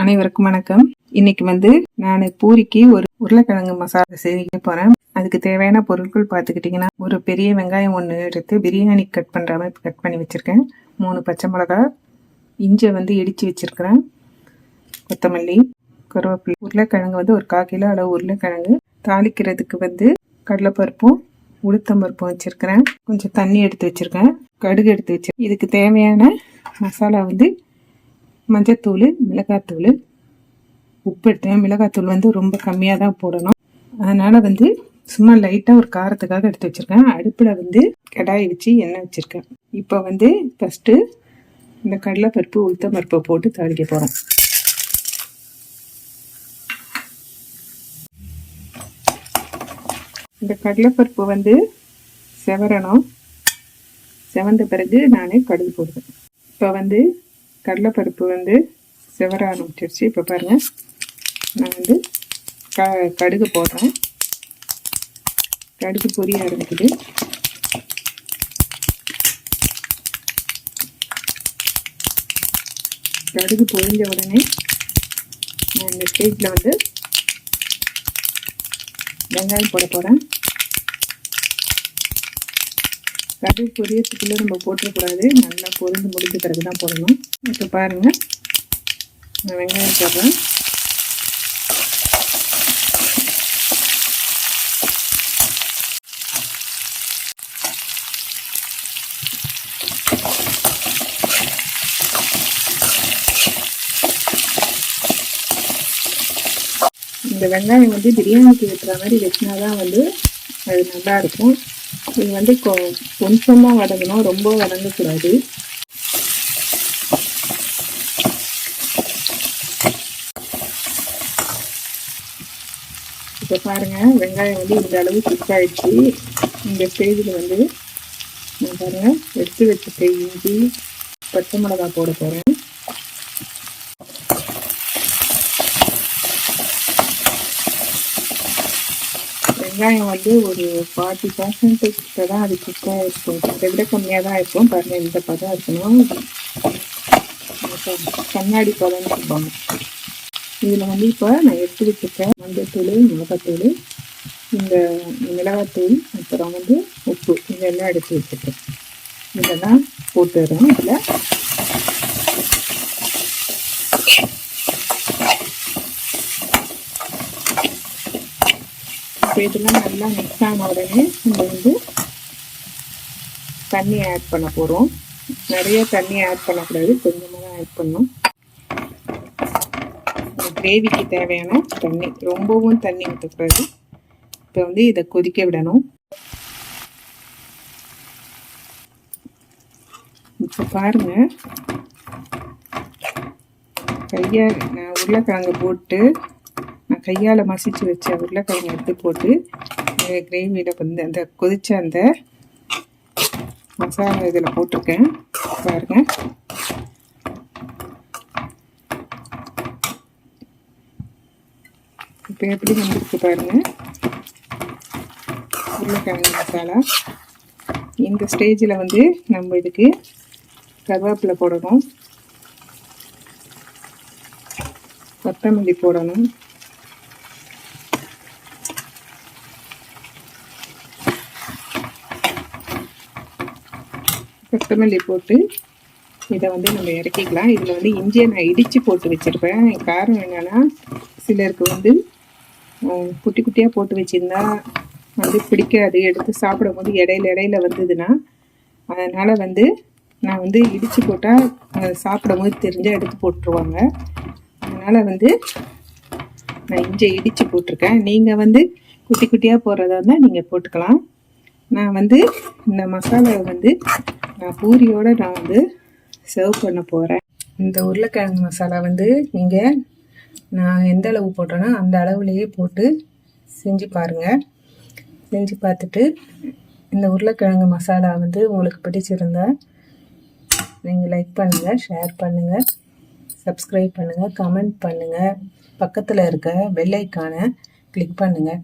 அனைவருக்கும் வணக்கம். இன்னைக்கு வந்து நான் பூரிக்கு ஒரு உருளைக்கிழங்கு மசாலா செய்ய போறேன். அதுக்கு தேவையான பொருட்கள் பார்த்துக்கிட்டிங்கன்னா ஒரு பெரிய வெங்காயம் ஒன்று எடுத்து பிரியாணி கட் பண்ணுற மாதிரி கட் பண்ணி வச்சுருக்கேன். மூணு பச்சை மிளகா இஞ்சை வந்து இடித்து வச்சுருக்கிறேன். கொத்தமல்லி கருவேப்பிலை. உருளைக்கிழங்கு வந்து ஒரு கால் கிலோ அளவு உருளைக்கிழங்கு. தாளிக்கிறதுக்கு வந்து கடலைப்பருப்பும் உளுத்தம்பருப்பும் வச்சுருக்கிறேன். கொஞ்சம் தண்ணி எடுத்து வச்சுருக்கேன். கடுகு எடுத்து வச்சிருக்கேன். இதுக்கு தேவையான மசாலா வந்து மஞ்சத்தூள் மிளகாத்தூள். உப்பு எடுத்தேன். மிளகாத்தூள் வந்து ரொம்ப கம்மியாக தான் போடணும். அதனால் வந்து சும்மா லைட்டாக ஒரு காரத்துக்காக எடுத்து வச்சுருக்கேன். அடுப்பில் வந்து கடாய் வச்சு எண்ணெய் வச்சுருக்கேன். இப்போ வந்து ஃபஸ்ட்டு இந்த கடலைப்பருப்பு உளுத்தம் பருப்பை போட்டு தாளிக்க போகிறோம் இந்த கடலைப்பருப்பு வந்து செவரணும் செவந்த பிறகு நானே கடுகு போடுவேன். இப்போ வந்து கடலைப்பருப்பு வந்து செவர ஆரம்பிச்சிருச்சு. இப்போ பாருங்கள் நான் வந்து க கடுகு போடுறேன். கடுகு பொரிய ஆரம்பிக்குது. கடுகு பொரிஞ்ச உடனே நான் இந்த ஸ்டேஜில் வந்து வெங்காயம் போட போகிறேன் கடுகு பொரியத்துக்குள்ளே நம்ம போட்டுறக்கூடாது. நல்லா பொருந்து முடிஞ்ச பிறகு தான் போடணும். இப்போ பாருங்கள் நான் வெங்காயம் போடுறேன் இந்த வெங்காயம் வந்து பிரியாணிக்கு வைக்கிற மாதிரி வச்சினா தான் வந்து அது நல்லா இருக்கும். இது வந்து கொ- வதங்கணும். ரொம்ப வதங்கக்கூடாது. இப்போ பாருங்க வெங்காயம் வந்து இந்த அளவு குக் ஆயிடுச்சு. இந்த ஸ்டேஜில் வந்து நான் எடுத்து வச்சுட்டு இஞ்சி பச்சை மிளகாய் போட போகிறேன் வெங்காயம் வந்து ஒரு ஃபார்ட்டி பர்சன்டேஜ் தான் அது குக்காக இருக்கும். அதை விட கம்மியாக தான் இருக்கும். பாருங்கள் இந்த பதம் இருக்கணும். கண்ணாடி பதம்னு சொல்லுவாங்க. இதில் வந்து இப்போ நான் எடுத்து வச்சுருக்கேன் மஞ்சத்தூள் மிளகாத்தூள் இந்த மிளகாத்தூள் அப்புறம் வந்து உப்பு. இதெல்லாம் எடுத்து வச்சுருக்கேன் இதெல்லாம் போட்டுறோம் இதில் இப்போ இதெல்லாம் நல்லா மிக்ஸ் ஆன உடனே நம்ம வந்து தண்ணி ஆட் பண்ண போகிறோம் நிறைய தண்ணி ஆட் பண்ணக்கூடாது. கொஞ்சமாக தான் ஆட் பண்ணணும். கிரேவிக்கு தேவையான தண்ணி ரொம்பவும் தண்ணி ஊற்றக்கூடாது இப்போ வந்து இதை கொதிக்க விடணும். இப்போ பாருங்க. கையால் நான் உருளைக்கிழங்கு போட்டு நான் கையால் மசிச்சு வச்ச உருளைக்கிழங்கு எடுத்து போட்டு கிரேவியில் வந்து அந்த கொதிச்ச அந்த மசாலா இதில் போட்டிருக்கேன். பாருங்க. இப்போ எப்படி வந்துருக்கு பாருங்கள் உருளைக்கிழங்கு மசாலா. இந்த ஸ்டேஜில் வந்து நம்ம இதுக்கு கருவேப்பிலை போடணும். கொத்தமல்லி போடணும். கொத்தமல்லி போட்டு இதை வந்து நம்ம இறக்கிக்கலாம். இதில் வந்து இஞ்சியை நான் இடித்து போட்டு வச்சுருப்பேன். காரணம் என்னென்னா சிலருக்கு வந்து குட்டி குட்டியாக போட்டு வச்சுருந்தா வந்து பிடிக்காது. எடுத்து சாப்பிடும் போது இடையில இடையில வந்ததுன்னா அதனால் வந்து நான் வந்து இடித்து போட்டால் சாப்பிடும்போது தெரிஞ்சால் எடுத்து போட்டுருவாங்க. அதனால் வந்து நான் இஞ்சி இடித்து போட்டிருக்கேன். நீங்கள் வந்து குட்டி குட்டியாக போடுறதா இருந்தால் நீங்கள் போட்டுக்கலாம். நான் வந்து இந்த மசாலாவை வந்து நான் பூரியோடு நான் வந்து சர்வ் பண்ண போகிறேன் இந்த உருளைக்கிழங்கு மசாலா வந்து நீங்கள் நான் எந்த அளவு போட்டேனோ அந்த அளவுலேயே போட்டு செஞ்சு பாருங்கள் செஞ்சு பார்த்துட்டு இந்த உருளைக்கிழங்கு மசாலா வந்து உங்களுக்கு பிடிச்சிருந்தா நீங்கள் லைக் பண்ணுங்கள் ஷேர் பண்ணுங்கள் சப்ஸ்கிரைப் பண்ணுங்கள் கமெண்ட் பண்ணுங்கள் பக்கத்தில் இருக்க பெல் கிளிக் பண்ணுங்கள்